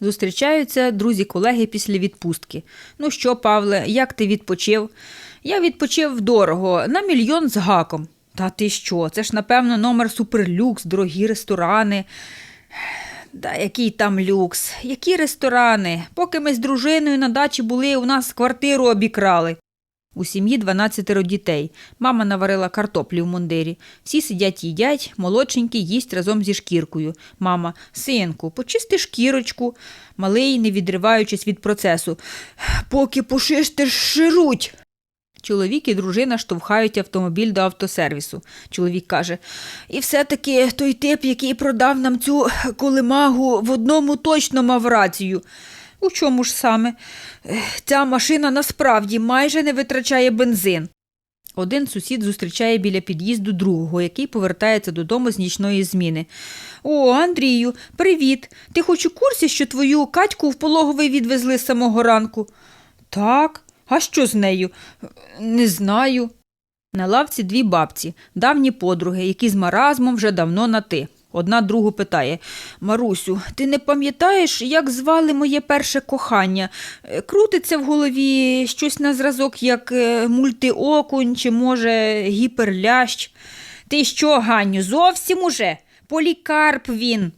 Зустрічаються друзі-колеги після відпустки. Ну що, Павле, як ти відпочив? Я відпочив дорого, на мільйон з гаком. Та ти що? Це ж, напевно, номер суперлюкс, дорогі ресторани. Да який там люкс, які ресторани? Поки ми з дружиною на дачі були, у нас квартиру обікрали. У сім'ї 12 дітей. Мама наварила картоплі в мундирі. Всі сидять їдять, молодшенький їсть разом зі шкіркою. Мама, синку, почисти шкірочку. Малий, не відриваючись від процесу. Поки пошистиш шируть. Чоловік і дружина штовхають автомобіль до автосервісу. Чоловік каже: І все-таки той тип, який продав нам цю колемагу, в одному точно мав рацію. У чому ж саме? Ця машина насправді майже не витрачає бензин. Один сусід зустрічає біля під'їзду другого, який повертається додому з нічної зміни. О, Андрію, привіт. Ти хоч у курсі, що твою Катьку в пологовий відвезли з самого ранку? Так, а що з нею? Не знаю. На лавці дві бабці, давні подруги, які з маразмом вже давно на ти. Одна другу питає Марусю, ти не пам'ятаєш, як звали моє перше кохання? Е, Крутиться в голові щось на зразок, як е, мультиокунь чи, може, гіперлящ. Ти що, Ганю, зовсім уже? Полікарп він.